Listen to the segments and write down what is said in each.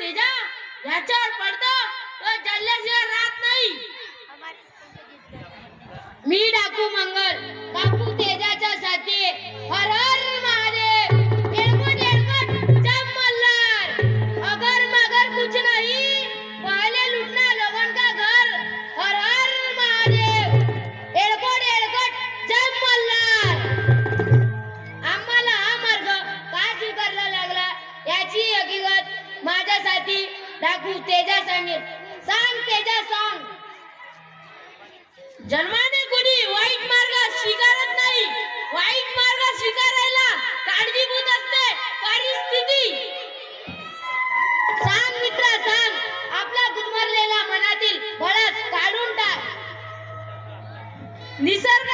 तेजा ह्याच्यावर पडतो तो जल्ल्याशिवाय राहत नाही. मी डाकू मंगल. तेजा सांगेल. सांग तेजा सांग जन्माने कोणी वाईट मार्ग स्वीकारत नाही. वाईट मार्ग स्वीकारायला काळजीभूत असते. परिस्थिती. सांग मित्र सांग. आपला गुदमरलेला मनातील बळस काढून टाक. निसर्ग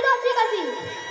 fica, fica assim. assim.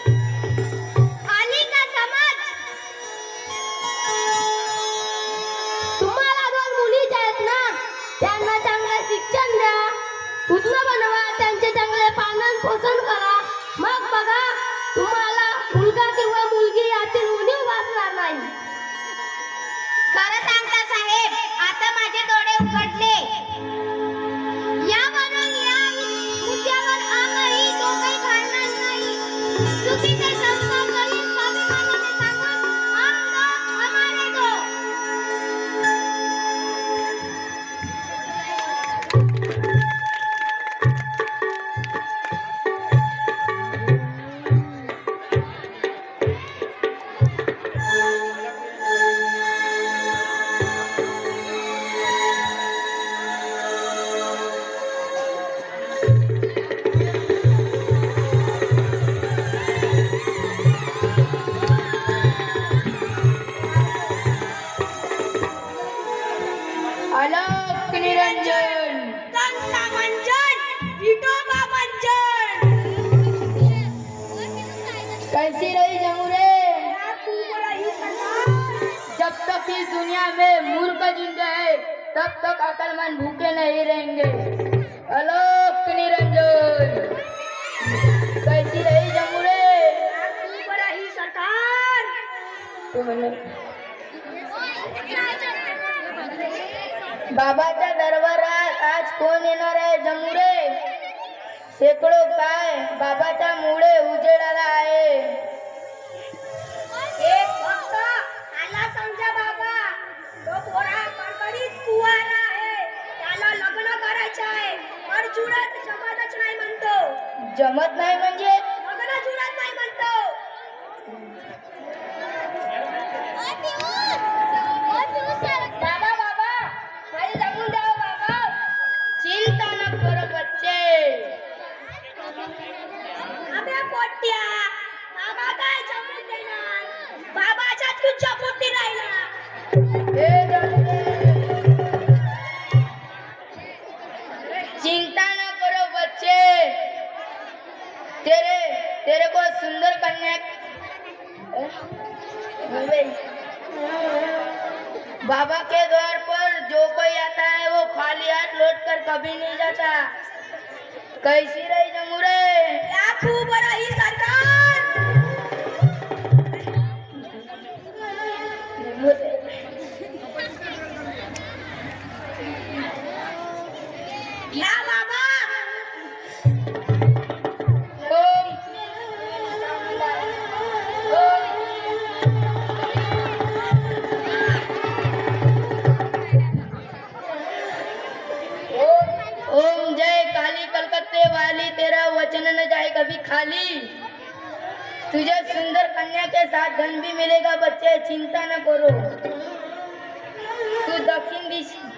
तब तक अकलमंद भूखे नहीं रहेंगे। अलोक निरंजन। कैसी रही जमुरे रही सरकार बाबाच्या दरबारात आज कोण येणार आहे जमुरे शेकडो काय? बाबाच्या मुळे उजेडाला आहे. जुळत जमतच नाही म्हणतो. जमत नाही म्हणजे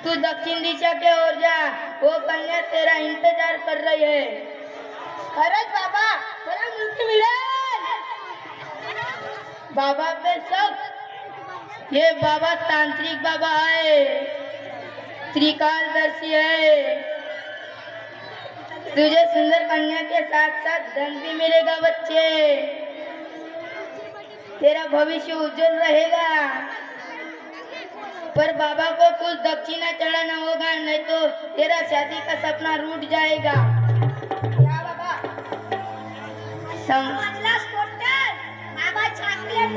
तू दक्षिण दिशा के ओर जा। वो कन्या तेरा इंतज़ार कर रही है। अरे बाबा मेरा मुक्ति मिले बाबा पे सब ये बाबा तांत्रिक बाबा है। त्रिकालदर्शी है। तुझे सुंदर कन्या के साथ साथ धन भी मिलेगा बच्चे। तेरा भविष्य उज्जवल रहेगा। पर बाबा को कुछ दक्षिणा चढ़ाना होगा नहीं तो तेरा शादी का सपना रूट जाएगा। बाबा? बाबा चॉकलेट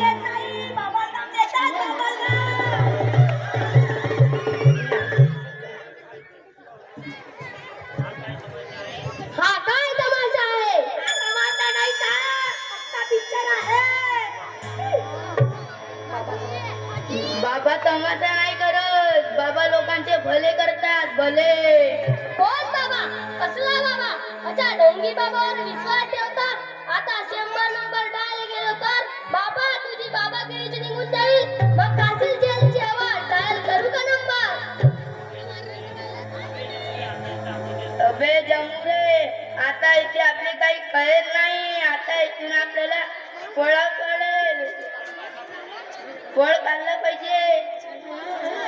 फळ खाल्लं पाहिजे.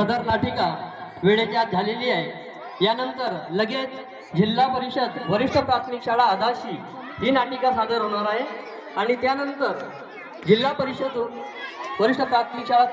सदर नाटिका वेळेच्या झालेली आहे. यानंतर लगेच जिल्हा परिषद वरिष्ठ प्राथमिक शाळा आदाशी ही नाटिका सादर होणार आहे. आणि त्यानंतर जिल्हा परिषद वरिष्ठ प्राथमिक शाळा